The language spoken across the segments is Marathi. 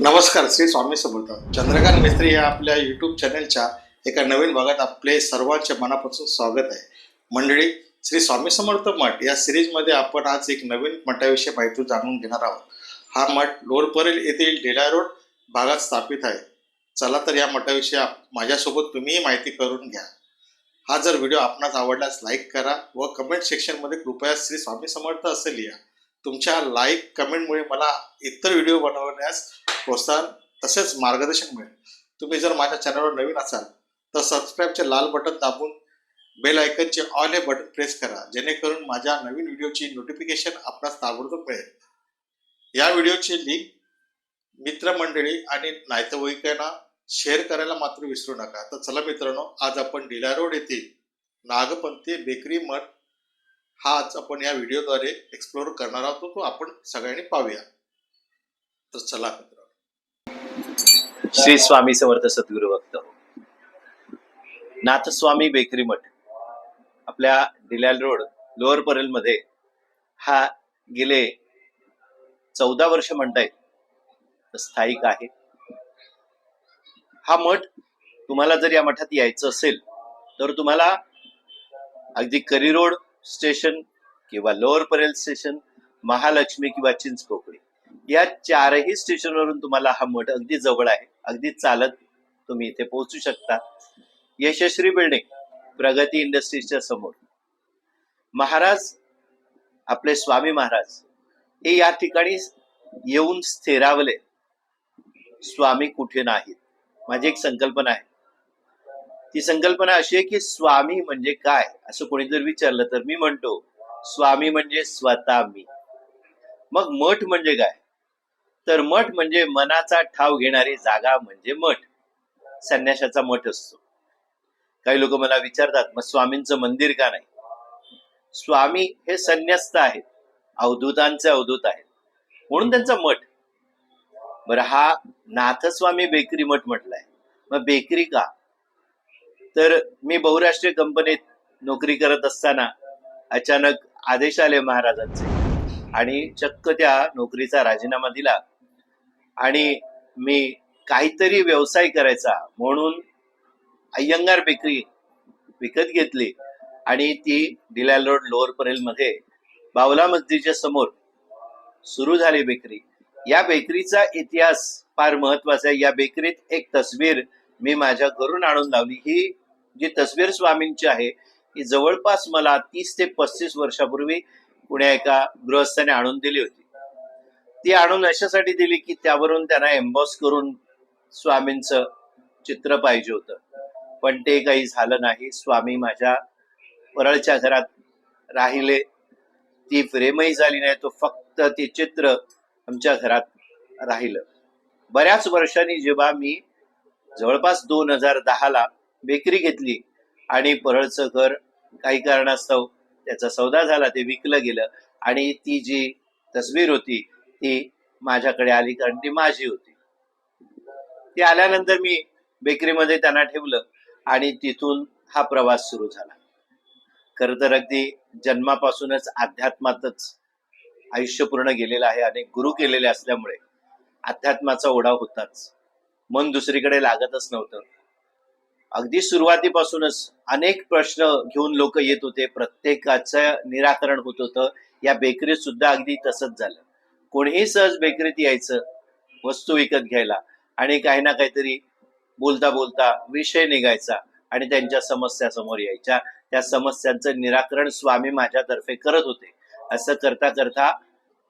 नमस्कार श्री स्वामी समर्थ. चंद्रकांत मिस्त्री या आपल्या यूट्यूब चॅनलच्या एका नवीन भागात आपले सर्वांचे मनापासून स्वागत आहे. मंडळी श्री स्वामी समर्थ मठ या सिरीजमध्ये आपण आज एक नवीन मठाविषयी माहिती जाणून घेणार आहोत. हा मठ लोरपरेल येथील डेला रोड भागात स्थापित आहे. चला तर या मठाविषयी माझ्यासोबत तुम्हीही माहिती करून घ्या. हा जर व्हिडिओ आपणास आवडल्यास लाईक करा व कमेंट सेक्शनमध्ये कृपया श्री स्वामी समर्थ असे लिहा. तुमच्या लाईक कमेंटमुळे मला इतर व्हिडिओ बनवण्यास प्रोत्साहन तसेच मार्गदर्शन मिळेल तुम्ही जर माझ्या चॅनलवर नवीन असाल तर सबस्क्राईबचे लाल बटन दाबून बेल आयकनचे ऑल हे बटन प्रेस करा. जेणेकरून माझ्या नवीन व्हिडिओची नोटिफिकेशन आपणास ताबडतोब मिळेल. या व्हिडिओची लिंक मित्रमंडळी आणि नातेवाईकांना शेअर करायला मात्र विसरू नका. तर चला मित्रांनो आज आपण डिला रोड येथील नागपंथी बेकरी मठ हा आज आपण या व्हिडिओद्वारे एक्सप्लोर करणार आहोत. तो आपण सगळ्यांनी पाहूया. तर चला मित्र श्री स्वामी समर्थ सद्गुरु भक्त. नाथस्वामी बेकरी मठ आपल्या डिलाल रोड लोअर परेल मध्ये हा गेले चौदा वर्ष म्हणता येईल. स्थायिक आहे. हा मठ तुम्हाला जर या मठात यायचं असेल तर तुम्हाला अगदी करी रोड स्टेशन किंवा लोअर परेल स्टेशन महालक्ष्मी किंवा चिंचको या चारही स्टेशनवरून तुम्हाला हा मठ अगदी जवळ आहे. अगदी चालत तुम्ही इथे पोहोचू शकता. यशस्वी बिल्डिंग प्रगती इंडस्ट्रीजच्या समोर. महाराज आपले स्वामी महाराज हे या ठिकाणी येऊन स्थिरावले. स्वामी कुठे नाहीत? माझी एक संकल्पना आहे. ती संकल्पना अशी आहे की स्वामी म्हणजे काय? असं कोणी जर विचारलं तर मी म्हणतो स्वामी म्हणजे स्वतः मी. मग मठ म्हणजे काय? तर मठ म्हणजे मनाचा ठाव घेणारी जागा म्हणजे मठ. संन्याशाचा मठ असतो. काही लोक मला विचारतात मग स्वामींचं मंदिर का नाही? स्वामी हे संन्यस्त आहेत. अवधूतांचे अवधूत आहेत. म्हणून त्यांचा मठ. बरं हा नाथस्वामी बेकरी मठ म्हटलाय. मग बेकरी का? तर मी बहुराष्ट्रीय कंपनीत नोकरी करत असताना अचानक आदेश आले महाराजांचे. आणि चक्क त्या नोकरीचा राजीनामा दिला. आणि मी काहीतरी व्यवसाय करायचा म्हणून अय्यंगार बेकरी विकत घेतली. आणि ती डिलाल रोड लोअर परेल मध्ये बावला मस्जिदच्या समोर सुरू झाली बेकरी. या बेकरीचा इतिहास फार महत्त्वाचा आहे. या बेकरीत एक तस्वीर मी माझ्या घरून आणून लावली. ही जी तस्वीर स्वामींची आहे ही जवळपास मला तीस ते पस्तीस वर्षापूर्वी पुण्या एका गृहस्थाने आणून दिली होती. ती आणून अशासाठी दिली की त्यावरून त्यांना एम्बॉस करून स्वामींचं चित्र पाहिजे होतं. पण ते काही झालं नाही. स्वामी माझ्या परळच्या घरात राहिले. ती फ्रेमही झाली नाही. तो फक्त ते चित्र आमच्या घरात राहिलं. बऱ्याच वर्षांनी जेव्हा मी जवळपास दोन हजार दहाला बेकरी घेतली आणि परळचं घर काही कारणास्तव त्याचा सौदा झाला ते विकलं गेलं आणि ती जी तस्वीर होती ती माझ्याकडे आली कारण ती माझी होती. ती आल्यानंतर मी बेकरीमध्ये त्यांना ठेवलं आणि तिथून हा प्रवास सुरू झाला. खर तर अगदी जन्मापासूनच अध्यात्मातच आयुष्य पूर्ण गेलेलं आहे. अनेक गुरु केलेले असल्यामुळे अध्यात्माचा ओढा होताच. मन दुसरीकडे लागतच नव्हतं. अगदी सुरुवातीपासूनच अनेक प्रश्न घेऊन लोक येत होते. प्रत्येकाचं निराकरण होत होतं. या बेकरीत सुद्धा अगदी तसंच झालं. कोणीही सहज बेकरीत यायचं वस्तू विकत घ्यायला. आणि काही ना काहीतरी बोलता बोलता विषय निघायचा आणि त्यांच्या समस्या समोर यायच्या. त्या समस्यांचं निराकरण स्वामी माझ्यातर्फे करत होते. असं करता करता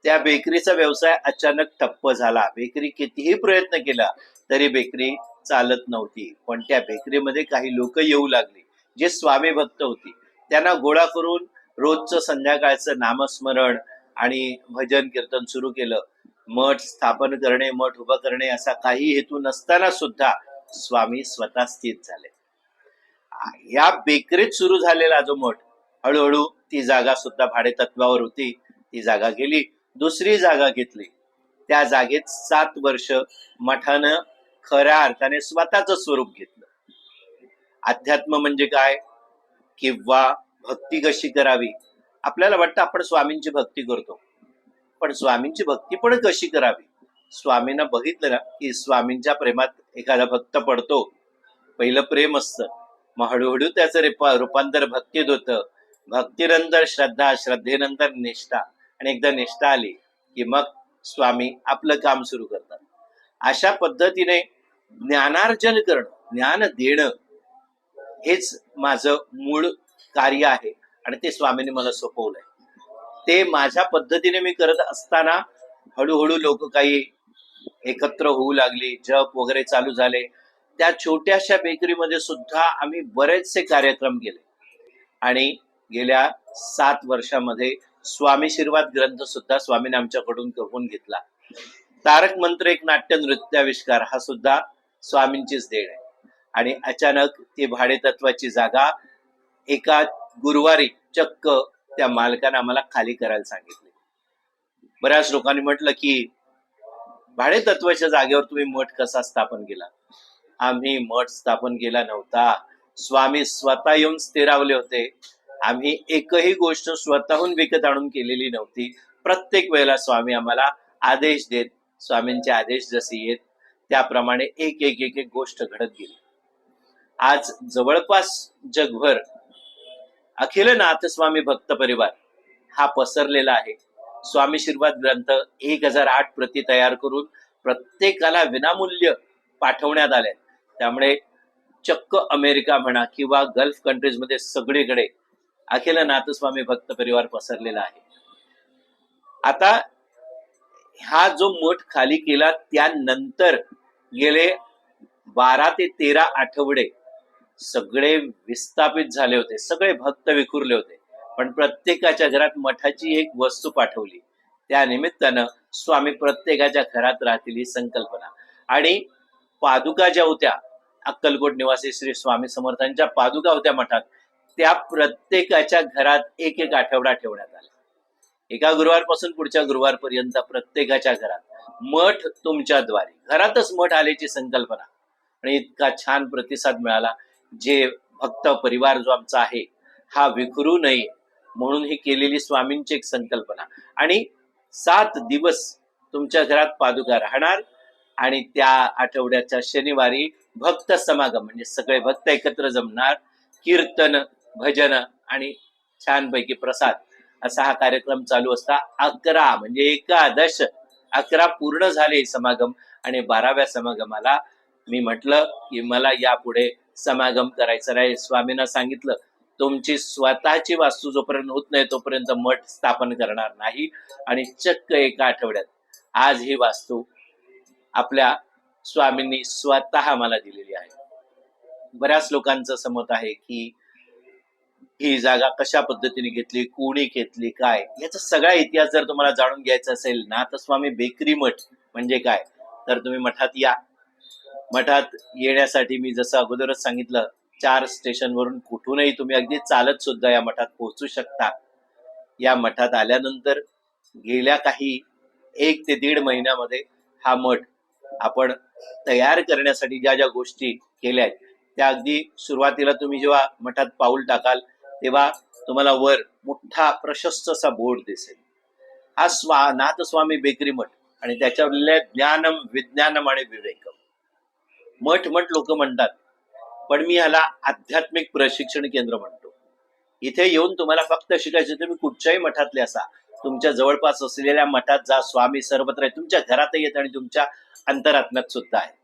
त्या बेकरीचा व्यवसाय अचानक ठप्प झाला. बेकरी कितीही प्रयत्न केला तरी बेकरी चालत नव्हती. पण त्या बेकरीमध्ये काही लोक येऊ लागली जे स्वामी भक्त होती. त्यांना गोळा करून रोजचं संध्याकाळचं नामस्मरण आणि भजन कीर्तन सुरू केलं. मठ स्थापन करणे मठ उभं करणे असा काही हेतू नसताना सुद्धा स्वामी स्वतः स्थित झाले. या बेकरीत सुरू झालेला जो मठ हळूहळू ती जागा सुद्धा भाडे तत्वावर होती. ती जागा गेली दुसरी जागा घेतली. त्या जागेत सात वर्ष मठानं खऱ्या अर्थाने स्वतःच स्वरूप घेतलं. अध्यात्म म्हणजे काय? किंवा भक्ती कशी करावी? आपल्याला वाटतं आपण स्वामींची भक्ती करतो. पण स्वामींची भक्ती पण कशी करावी? स्वामींना बघितलं ना की स्वामींच्या प्रेमात एखादा भक्त पडतो. पहिलं प्रेम असतं. मग हळूहळू त्याचं रेपा- रूपांतर भक्तीत होतं. भक्तीनंतर श्रद्धा श्रद्धेनंतर निष्ठा. आणि एकदा निष्ठा आली की मग स्वामी आपलं काम सुरू करतात. अशा पद्धतीने ज्ञानार्जन करणं ज्ञान देणं हेच माझं मूळ कार्य आहे. आणि ते स्वामींनी मला सोपवलंय. ते माझ्या पद्धतीने मी करत असताना हळूहळू लोक काही एकत्र होऊ लागली जप वगैरे चालू झाले. त्या छोट्याशा बेकरीमध्ये सुद्धा आम्ही बरेचसे कार्यक्रम केले. आणि गेल्या सात वर्षामध्ये स्वामी शिर्वाद ग्रंथ सुद्धा स्वामीने आमच्याकडून करून घेतला. तारक मंत्र एक नाट्य नृत्याविष्कार हा सुद्धा स्वामींचीच देण आहे. आणि अचानक ती भाडेतत्वाची जागा एका गुरुवारी चक्क त्या मालकानं आम्हाला खाली करायला सांगितले. बऱ्याच लोकांनी म्हटलं की भाडेतत्वाच्या जागेवर तुम्ही मठ कसा स्थापन केला? आम्ही मठ स्थापन केला नव्हता. स्वामी स्वतः येऊन स्थिरावले होते. आम्ही एकही गोष्ट स्वतःहून विकत आणून केलेली नव्हती. प्रत्येक वेळेला स्वामी आम्हाला आदेश देत स्वामींचे आदेश जसे येत त्याप्रमाणे एक एक एक एक गोष्ट घडत गेली. आज जवळपास जगभर अखिल नाथस्वामी भक्त परिवार हा पसरलेला आहे. स्वामी शिर्वाद ग्रंथ एक हजार आठ प्रती तयार करून प्रत्येकाला विनामूल्य पाठवण्यात आले. त्यामुळे चक्क अमेरिका म्हणा किंवा गल्फ कंट्रीजमध्ये सगळीकडे अखिल नाथस्वामी भक्त परिवार पसरलेला आहे. आता हा जो मठ खाली केला त्यानंतर गेले बारा ते तेरा आठवडे सगळे विस्थापित झाले होते सगळे भक्त विखुरले होते. पण प्रत्येकाच्या घरात मठाची एक वस्तू पाठवली. त्या निमित्तानं स्वामी प्रत्येकाच्या घरात राहतील ही संकल्पना. आणि पादुका ज्या होत्या अक्कलकोट निवासी श्री स्वामी समर्थांच्या पादुका होत्या मठात त्या प्रत्येकाच्या घरात एक एक आठवडा ठेवण्यात आला. एका गुरुवारपासून पुढच्या गुरुवारपर्यंत प्रत्येकाच्या घरात. मठ तुमच्याद्वारे घरातच मठ आल्याची संकल्पना. आणि इतका छान प्रतिसाद मिळाला. जे भक्त परिवार जो आमचा आहे हा विखरू नये म्हणून ही केलेली स्वामींची एक संकल्पना. आणि सात दिवस तुमच्या घरात पादुका राहणार आणि त्या आठवड्याच्या शनिवारी भक्त समागम म्हणजे सगळे भक्त एकत्र जमणार कीर्तन भजन आणि छानपैकी प्रसाद असा हा कार्यक्रम चालू असता. अकरा म्हणजे एकादश अकरा पूर्ण झाले समागम आणि बाराव्या समागमाला मी म्हटलं की मला यापुढे समागम करायचा नाही स्वामींना सांगितलं तुमची स्वतःची वास्तू जोपर्यंत होत नाही तोपर्यंत मठ स्थापन करणार नाही. आणि चक्क एका आठवड्यात आज ही वास्तू आपल्या स्वामींनी स्वतः मला दिलेली आहे. बऱ्याच लोकांचं समत आहे की ही जागा कशा पद्धतीने घेतली कोणी घेतली काय? याचा सगळा इतिहास जर तुम्हाला जाणून घ्यायचा असेल ना तर स्वामी बेकरी मठ म्हणजे काय? तर तुम्ही मठात या. मठात येण्यासाठी मी जसं अगोदरच सांगितलं चार स्टेशनवरून कुठूनही तुम्ही अगदी चालत सुद्धा या मठात पोहोचू शकता. या मठात आल्यानंतर गेल्या काही एक ते दीड महिन्यामध्ये हा मठ आपण तयार करण्यासाठी ज्या ज्या गोष्टी केल्या आहेत त्या अगदी सुरुवातीला तुम्ही जेव्हा मठात पाऊल टाकाल तेव्हा तुम्हाला वर मोठा प्रशस्त असा बोर्ड दिसेल. हा स्वा नाथस्वामी बेकरी मठ आणि त्याच्यावरले ज्ञानम विज्ञानम आणि विवेकम. मठ मठ लोक म्हणतात. पण मी ह्याला आध्यात्मिक प्रशिक्षण केंद्र म्हणतो. इथे येऊन तुम्हाला फक्त शिकायचं तुम्ही कुठच्याही मठातले असा. तुमच्या जवळपास असलेल्या मठात जा स्वामी सर्वत्र आहे. तुमच्या घरातही येत आणि तुमच्या अंतरात्म्यात सुद्धा आहे.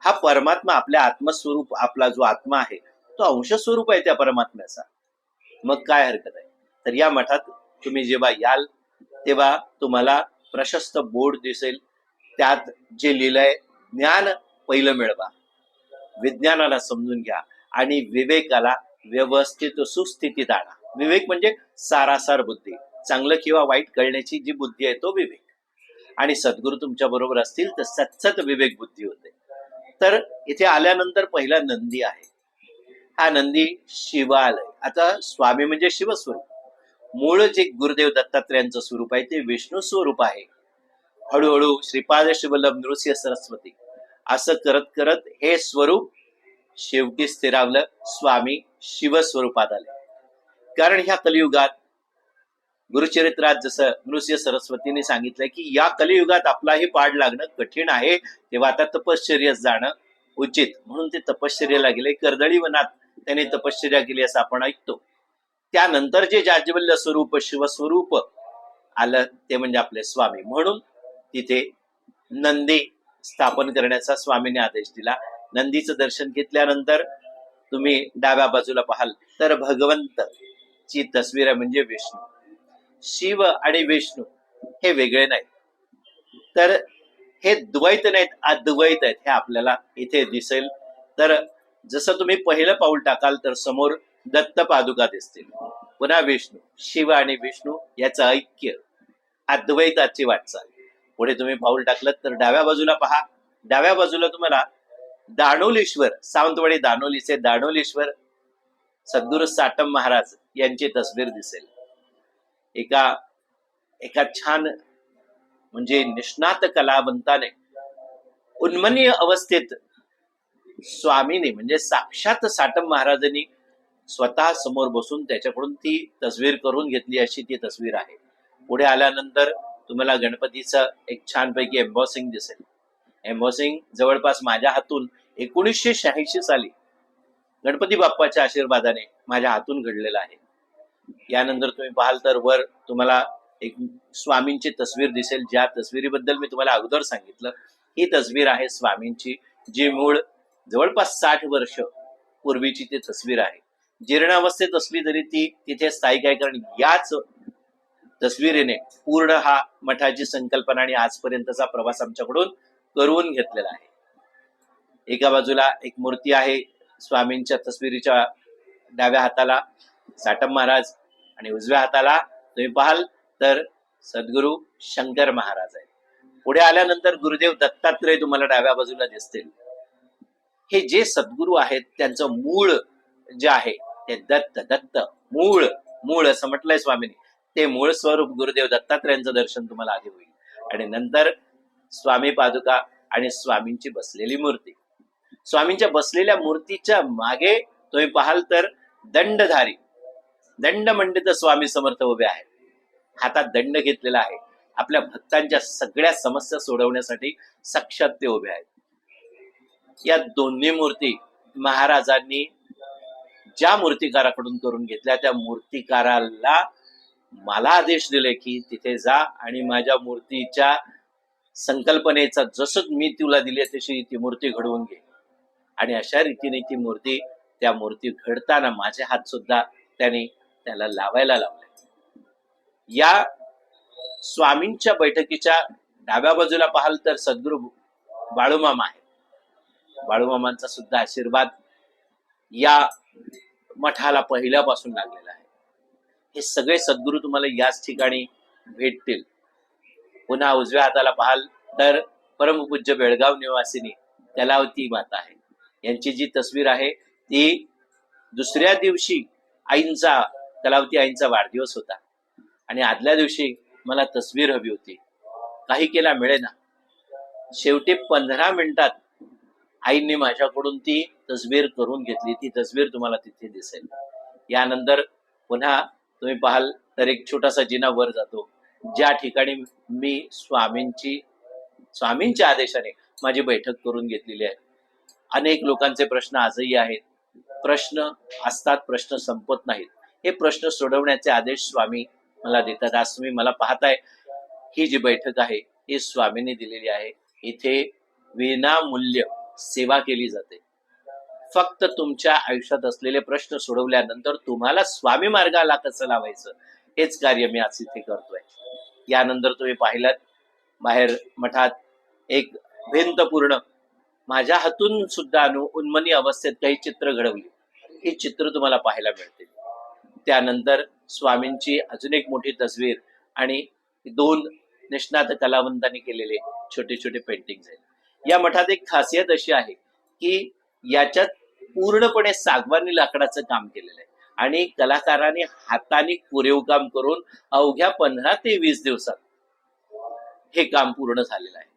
हा परमात्मा आपल्या आत्मस्वरूप आपला जो आत्मा आहे तो अंश स्वरूप आहे त्या परमात्म्याचा. मग काय हरकत आहे? तर या मठात तुम्ही जेव्हा याल तेव्हा तुम्हाला प्रशस्त बोर्ड दिसेल. त्यात जे लिहिलंय ज्ञान पहिलं मिळवा. विज्ञानाला समजून घ्या आणि विवेकाला व्यवस्थित सुस्थितीत आणा. विवेक म्हणजे सारासार बुद्धी. चांगलं किंवा वाईट कळण्याची जी बुद्धी आहे तो विवेक. आणि सद्गुरू तुमच्या बरोबर असतील तर सतसत विवेक बुद्धी होते. तर इथे आल्यानंतर पहिला नंदी आहे. हा नंदी शिवालय. आता स्वामी म्हणजे शिवस्वरूप. मूळ जे गुरुदेव दत्तात्रयांचं स्वरूप आहे ते विष्णू स्वरूप आहे. हळूहळू श्रीपाद शिवल्लभ नृसिंह सरस्वती असं करत करत हे स्वरूप शेवटी स्थिरावलं स्वामी शिवस्वरूपात आले. कारण ह्या कलियुगात गुरुचरित्रात जसं नृसिंह सरस्वतीने सांगितलंय की या कलियुगात आपलाही पाड लागणं कठीण आहे तेव्हा आता तपश्चर्यास जाणं उचित. म्हणून ते तपश्चर्याला गेले. कर्दळी वनात त्यांनी तपश्चर्या केली असं आपण ऐकतो. त्यानंतर जे जाज्वल्य स्वरूप शिवस्वरूप आलं ते म्हणजे आपले स्वामी. म्हणून तिथे नंदी स्थापन करण्याचा स्वामीने आदेश दिला. नंदीचं दर्शन घेतल्यानंतर तुम्ही डाव्या बाजूला पाहाल तर भगवंत ची तस्वीर आहे म्हणजे विष्णू. शिव आणि विष्णू हे वेगळे नाहीत. तर हे द्वैत नाहीत अद्वैत आहेत हे आपल्याला इथे दिसेल. तर जसं तुम्ही पहिलं पाऊल टाकाल तर समोर दत्त पादुका दिसतील. पुन्हा विष्णू शिव आणि विष्णू याचं ऐक्य अद्वैताची वाटचाल. पुढे तुम्ही पाऊल टाकलं तर डाव्या बाजूला पहा. डाव्या बाजूला तुम्हाला दानोलीश्वर सावंतवाडी दानोलीचे दानोलीश्वर सद्गुरू साटम महाराज यांची तस्वीर दिसेल. एका एका छान म्हणजे निष्णात कलावंताने उन्मनीय अवस्थेत स्वामीने म्हणजे साक्षात साटम महाराजांनी स्वतः समोर बसून त्याच्याकडून ती तस्वीर करून घेतली अशी ती तस्वीर आहे. पुढे आल्यानंतर तुम्हाला गणपतीचं एक छानपैकी एम्बॉसिंग दिसेल. एम्बॉसिंग जवळपास माझ्या हातून एकोणीसशे शहाऐंशी साली गणपती बाप्पाच्या आशीर्वादाने माझ्या हातून घडलेलं आहे. यानंतर तुम्ही पाहाल तर वर तुम्हाला एक स्वामींची तस्वीर दिसेल. ज्या तस्वीरीबद्दल मी तुम्हाला अगोदर सांगितलं ही तस्वीर आहे स्वामींची जी मूळ जवळपास साठ वर्ष पूर्वीची ती तस्वीर आहे. जीर्णावस्थेत असली तरी ती तिथे स्थायिक आहे कारण याच तस्वीरीने पूर्ण हा मठाची संकल्पना आणि आजपर्यंतचा प्रवास आमच्याकडून करून घेतलेला आहे. एका बाजूला एक मूर्ती आहे स्वामींच्या तस्वीरीच्या डाव्या हाताला साटम महाराज आणि उजव्या हाताला तुम्ही पाहाल तर सद्गुरू शंकर महाराज आहे पुढे आल्यानंतर गुरुदेव दत्तात्रय तुम्हाला डाव्या बाजूला दिसतील. हे जे सद्गुरू आहेत त्यांचं मूळ जे आहे ते दत्त दत्त मूळ मूळ असं म्हटलंय स्वामीने. ते मूळ स्वरूप गुरुदेव दत्तात्रयांचं दर्शन तुम्हाला आधी होईल. आणि नंतर स्वामी पादुका आणि स्वामींची बसलेली मूर्ती. स्वामींच्या बसलेल्या मूर्तीच्या मागे तुम्ही पाहाल तर दंडधारी दंड मंडित स्वामी समर्थ उभे आहेत. हातात दंड घेतलेला आहे. आपल्या भक्तांच्या सगळ्या समस्या सोडवण्यासाठी साक्षात ते उभे आहेत. या दोन्ही मूर्ती महाराजांनी ज्या मूर्तिकाराकडून करून घेतल्या त्या मूर्तिकाराला मला आदेश दिले की तिथे जा आणि माझ्या मूर्तीच्या संकल्पनेचा जसं मी तुला दिली तशी ती मूर्ती घडवून घे. आणि अशा रीतीने ती मूर्ती त्या मूर्ती घडताना माझे हात सुद्धा त्याने त्याला लावायला लावले. या स्वामींच्या बैठकीच्या डाव्या बाजूला पाहाल तर सद्गुरु बाळूमामा आहे बाळूमामांचा सुद्धा आशीर्वाद या मठाला पहिल्यापासून लागलेला आहे. हे सगळे सद्गुरू तुम्हाला याच ठिकाणी भेटतील. पुन्हा उजव्या हाताला पाहाल तर परमपूज्य बेळगाव निवासिनी कलावती माता आहे. यांची जी तस्वीर आहे ती दुसऱ्या दिवशी आईंचा कलावती आईंचा वाढदिवस होता. आणि आदल्या दिवशी मला तस्वीर हवी होती. काही केला मिळेना. शेवटी पंधरा मिनिटात आईंनी माझ्याकडून ती तस्वीर करून घेतली. ती तस्वीर तुम्हाला तिथे दिसेल. यानंतर पुन्हा तुम्ही पाहाल तर एक छोटासा जिना वर जातो. ज्या ठिकाणी मी स्वामींची स्वामींच्या आदेशाने माझी बैठक करून घेतलेली आहे. अनेक लोकांचे प्रश्न आजही आहेत. प्रश्न असतात प्रश्न संपत नाहीत. हे प्रश्न सोडवण्याचे आदेश स्वामी मला देतात. आज तुम्ही मला पाहताय. ही जी बैठक आहे ही स्वामींनी दिलेली आहे. इथे विनामूल्य सेवा केली जाते. फक्त तुमच्या आयुष्यात असलेले प्रश्न सोडवल्यानंतर तुम्हाला स्वामी मार्गाला कसं लावायचं? हेच कार्य मी आज इथे करतोय. यानंतर तुम्ही पाहिलात बाहेर मठात एक भिंत पूर्ण माझ्या हातून सुद्धा अनु उन्मनी अवस्थेत काही चित्र घडवली. ही चित्र तुम्हाला पाहायला मिळतील. त्यानंतर स्वामींची अजून एक मोठी तस्वीर आणि दोन निष्णात कलावंतांनी केलेले छोटे छोटे पेंटिंग आहेत या मठात एक खासियत अशी आहे की याच्यात पूर्णपणे सागवानी लाकडाचं काम केलेलं आहे. आणि कलाकारांनी हाताने कोरीव काम करून अवघ्या पंधरा ते वीस दिवसात हे काम पूर्ण झालेलं आहे.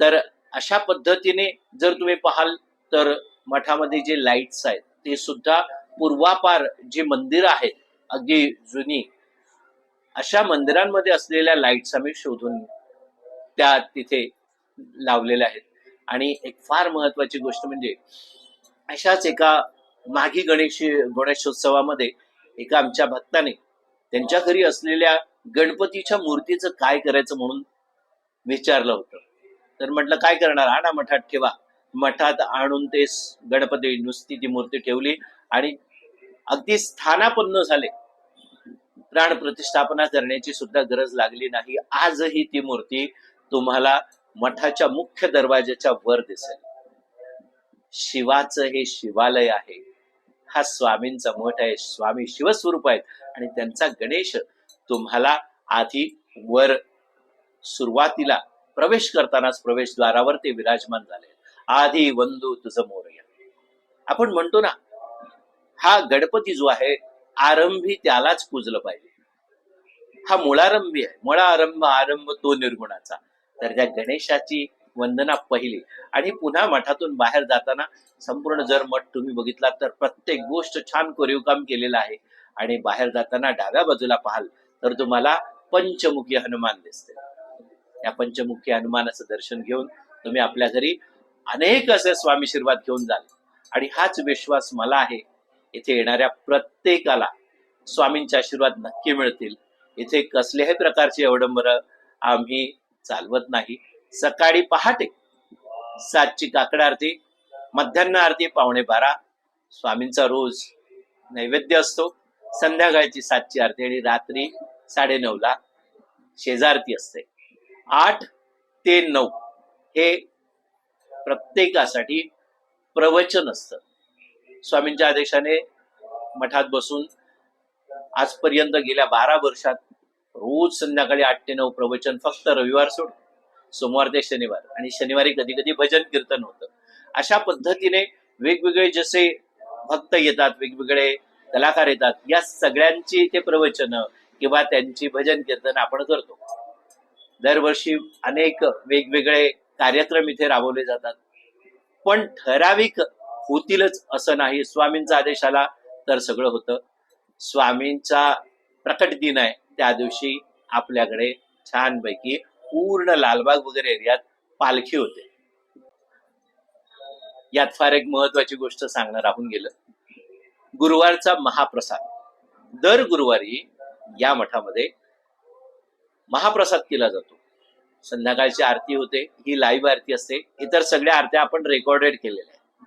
तर अशा पद्धतीने जर तुम्ही पाहाल तर मठामध्ये जे लाईट्स आहेत ते सुद्धा पूर्वापार जी मंदिर आहेत अगदी जुनी अशा मंदिरांमध्ये असलेल्या लाईट्स आम्ही शोधून त्या तिथे लावलेल्या आहेत. आणि एक फार महत्वाची गोष्ट म्हणजे अशाच एका माघी गणेश गणेशोत्सवामध्ये एका आमच्या भक्ताने त्यांच्या घरी असलेल्या गणपतीच्या मूर्तीचं काय करायचं म्हणून विचारलं होतं. तर म्हटलं काय करणार? आणा मठात ठेवा. मठात आणून ते गणपती नुसती ती मूर्ती ठेवली आणि अगदी स्थानापन्न झाले. प्राण प्रतिष्ठापना करण्याची सुद्धा गरज लागली नाही. आजही ती मूर्ती तुम्हाला मठाच्या मुख्य दरवाजाच्या वर दिसेल. शिवाचं हे शिवालय आहे. हा स्वामींचा मठ आहे. स्वामी शिवस्वरूप आहेत. आणि त्यांचा गणेश तुम्हाला आधी वर सुरुवातीला प्रवेश करतानाच प्रवेशद्वारावर ते विराजमान झाले. आधी वंदू तुझं मोरया आपण म्हणतो ना हा गणपती जो आहे आरंभी त्यालाच पूजलं पाहिजे. हा मुळारंभी आहे. मुळारंभ आरंभ तो निर्गुणाचा. तर त्या गणेशाची वंदना पहिली. आणि पुन्हा मठातून बाहेर जाताना संपूर्ण जर मठ तुम्ही बघितला तर प्रत्येक गोष्ट छान कोरीव काम केलेलं आहे. आणि बाहेर जाताना डाव्या बाजूला पाहाल तर तुम्हाला पंचमुखी हनुमान दिसते. या पंचमुखी हनुमानाचं दर्शन घेऊन तुम्ही आपल्या घरी अनेक असे स्वामी आशीर्वाद घेऊन जाल. आणि हाच विश्वास मला आहे. इथे येणाऱ्या प्रत्येकाला स्वामींचे आशीर्वाद नक्की मिळतील. इथे कसल्याही प्रकारची अवडंबर आम्ही चालवत नाही. सकाळी पहाटे सातची काकड आरती मध्यान्ह आरती पावणे बारा स्वामींचा रोज नैवेद्य असतो. संध्याकाळची सातची आरती आणि रात्री साडे ला शेजारती असते. आठ ते नऊ हे प्रत्येकासाठी प्रवचन असतं. स्वामींच्या आदेशाने मठात बसून आजपर्यंत गेल्या बारा वर्षात रोज संध्याकाळी आठ ते नऊ प्रवचन फक्त रविवार सोड सोमवार ते शनिवार. आणि शनिवारी कधी कधी भजन कीर्तन होतं. अशा पद्धतीने वेगवेगळे जसे भक्त येतात वेगवेगळे कलाकार येतात या सगळ्यांची ते प्रवचन किंवा त्यांची भजन कीर्तन आपण करतो. दरवर्षी अनेक वेगवेगळे कार्यक्रम इथे राबवले जातात. पण ठराविक होतीलच असं नाही. स्वामींचा आदेश आला तर सगळं होतं. स्वामींचा प्रकट दिन आहे त्या दिवशी आपल्याकडे छानपैकी पूर्ण लालबाग वगैरे एरियात पालखी होते. यात फार एक महत्वाची गोष्ट सांगणं राहून गेलं. गुरुवारचा महाप्रसाद. दर गुरुवारी या मठामध्ये महाप्रसाद केला जातो. संध्याकाळची आरती होते ही लाईव्ह आरती असते. इतर सगळ्या आरत्या आपण रेकॉर्डेड केलेल्या आहेत.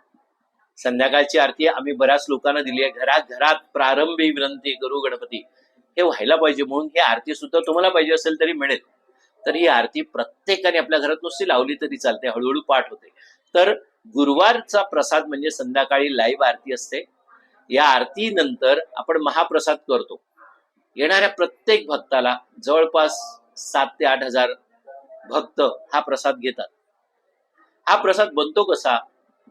संध्याकाळची आरती आम्ही बऱ्याच लोकांना दिली आहे. घरात घरात प्रारंभी विनंती गुरु गणपती. हे व्हायला पाहिजे म्हणून ही आरती सुद्धा तुम्हाला पाहिजे असेल तरी मिळेल. तर ही आरती प्रत्येकाने आपल्या घरात नुसती लावली तरी चालते हळूहळू पाठ होते. तर गुरुवारचा प्रसाद म्हणजे संध्याकाळी लाईव्ह आरती असते. या आरतीनंतर आपण महाप्रसाद करतो. येणाऱ्या प्रत्येक भक्ताला जवळपास सात ते आठ हजार भक्त हा प्रसाद घेतात. हा प्रसाद बनतो कसा?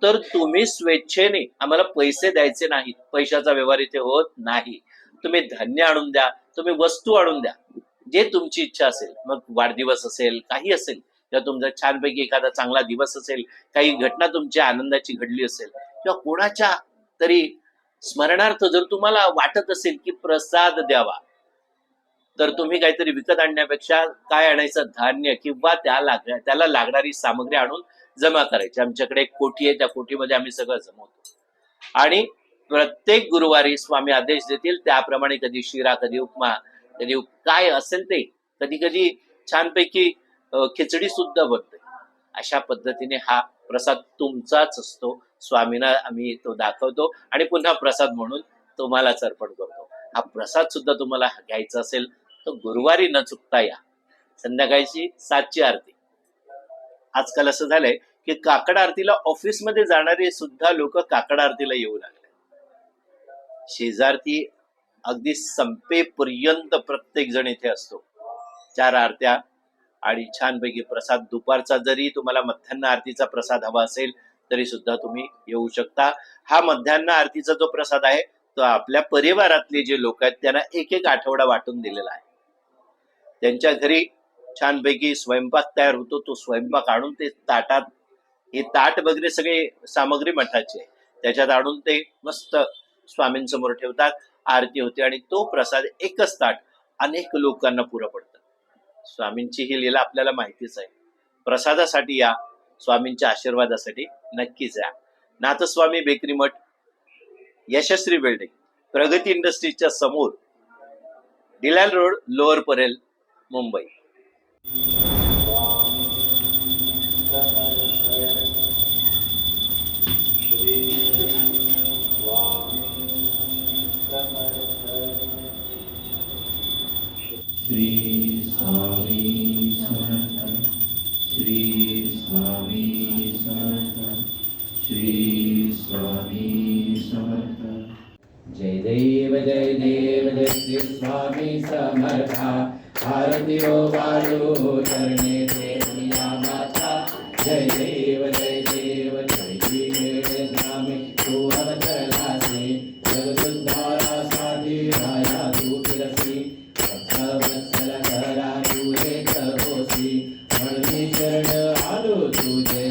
तर तुम्ही स्वेच्छेने आम्हाला पैसे द्यायचे नाहीत. पैशाचा व्यवहार इथे होत नाही. तुम्ही धान्य आणून द्या तुम्ही वस्तू आणून द्या. जे तुमची इच्छा असेल मग वाढदिवस असेल काही असेल किंवा तुमचा छानपैकी एखादा चांगला दिवस असेल काही घटना तुमच्या आनंदाची घडली असेल किंवा कोणाच्या तरी स्मरणार्थ जर तुम्हाला वाटत असेल की प्रसाद द्यावा तर तुम्ही काहीतरी विकत आणण्यापेक्षा काय आणायचं? धान्य किंवा त्या लाग त्याला लागणारी सामग्री आणून जमा करायची. आमच्याकडे एक कोठी आहे त्या कोठीमध्ये आम्ही सगळं जमवतो. आणि प्रत्येक गुरुवारी स्वामी आदेश देतील त्याप्रमाणे कधी शिरा कधी उपमा म्हणजे कधी काय असेल ते कधी कधी छानपैकी खिचडी सुद्धा बनते. अशा पद्धतीने हा प्रसाद तुमचाच असतो. स्वामींना आम्ही तो दाखवतो आणि पुन्हा प्रसाद म्हणून तुम्हालाच अर्पण करतो. हा प्रसाद सुद्धा तुम्हाला घ्यायचा असेल तर गुरुवारी न चुकता या. संध्याकाळची सातची आरती. आजकाल असं झालंय की काकड आरतीला ऑफिसमध्ये जाणारे सुद्धा लोक काकड आरतीला येऊ लागले. शेजारती अगदी संपेपर्यंत प्रत्येक जण इथे असतो. चार आरत्या आणि छानपैकी प्रसाद. दुपारचा जरी तुम्हाला मध्यान्ह आरतीचा प्रसाद हवा असेल तरी सुद्धा तुम्ही येऊ शकता. हा मध्यान्ह आरतीचा जो प्रसाद आहे तो आपल्या परिवारातले जे लोक आहेत त्यांना एक एक आठवडा वाटून दिलेला आहे. त्यांच्या घरी छानपैकी स्वयंपाक तयार होतो. तो स्वयंपाक आणून ते ताटात हे ताट वगैरे सगळे सामग्री मठाची. आहे त्याच्यात आणून ते मस्त स्वामींसमोर ठेवतात. आरती होते आणि तो प्रसाद एकच ताट अनेक लोकांना पुरं पडतं. स्वामींची ही लीला आपल्याला माहितीच आहे. प्रसादासाठी या स्वामींच्या आशीर्वादासाठी नक्कीच या. नाथस्वामी बेकरी मठ यशस्वी बिल्डिंग प्रगती इंडस्ट्रीजच्या समोर Delisle road lower Parel Mumbai. देव जय देव जय श्री स्वामी समर्था. आरती हो ओ बालो हो चरणे देविया माता जय देव जय देव जय श्री नामे तू अवतरासी जगदुद्धारा साधी राया तू फिरसी. भक्त वत्सल करा तू रे करोसी म्हणून शरण आलो तुझे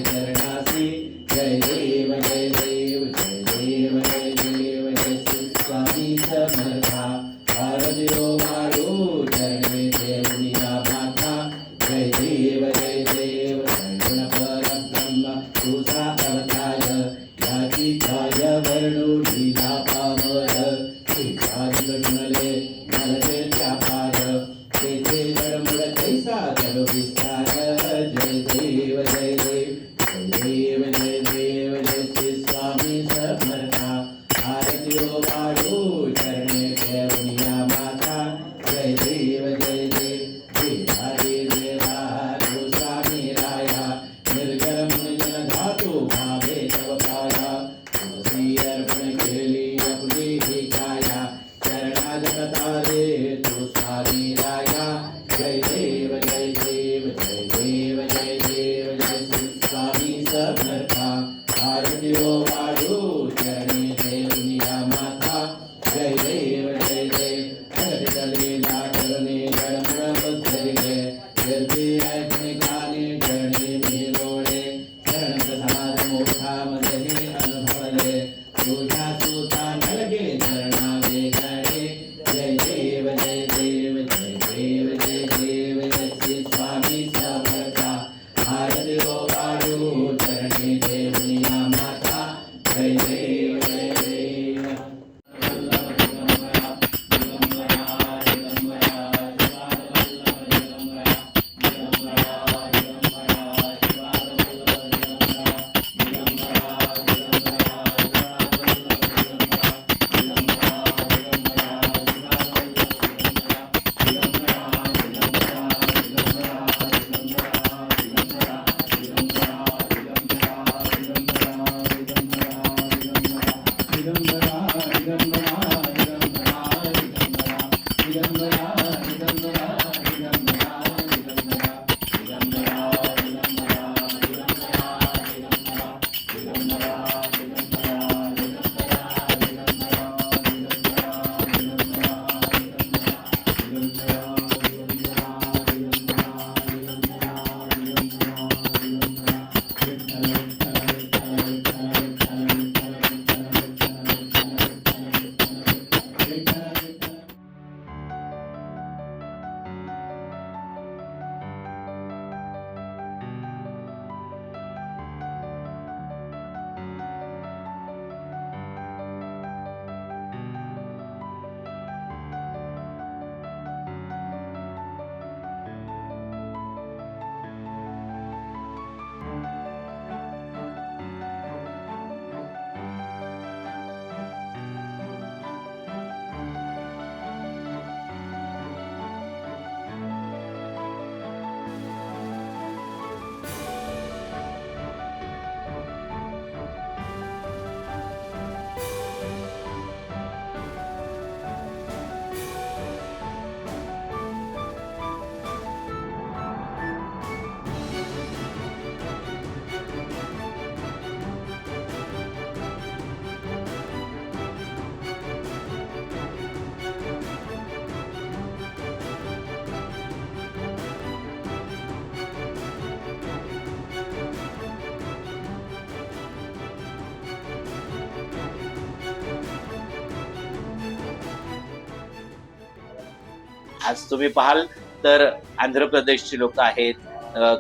आज तुम्ही पाहाल तर आंध्र प्रदेशची लोक आहेत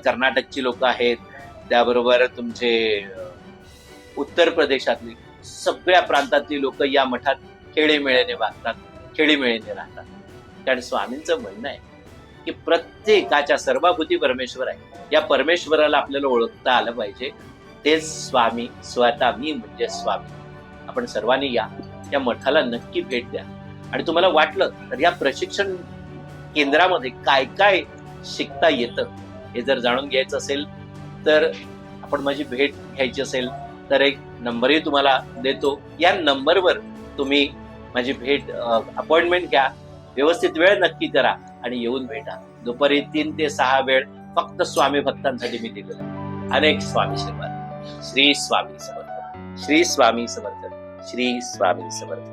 कर्नाटकची लोक आहेत त्याबरोबर तुमचे उत्तर प्रदेशातली सगळ्या प्रांतातली लोक या मठात खेळीमेळीने वागतात खेळीमेळीने राहतात. कारण स्वामींचं म्हणणं आहे की प्रत्येकाच्या सर्वाभूती परमेश्वर आहे. या परमेश्वराला आपल्याला ओळखता आलं पाहिजे. तेच स्वामी स्वतः मी म्हणजे स्वामी. आपण सर्वांनी या या मठाला नक्की भेट द्या. आणि तुम्हाला वाटलं तर या प्रशिक्षण केंद्रामध्ये काय काय शिकता येतं हे जर जाणून घ्यायचं असेल तर आपण माझी भेट घ्यायची असेल तर एक नंबरही तुम्हाला देतो. या नंबरवर तुम्ही माझी भेट अपॉइंटमेंट घ्या व्यवस्थित वेळ नक्की करा आणि येऊन भेटा. दुपारी तीन ते सहा वेळ फक्त स्वामी भक्तांसाठी मी दिलेला अनेक स्वामी श्रीमान श्री स्वामी समर्थ. श्री स्वामी समर्थ. श्री स्वामी समर्थ.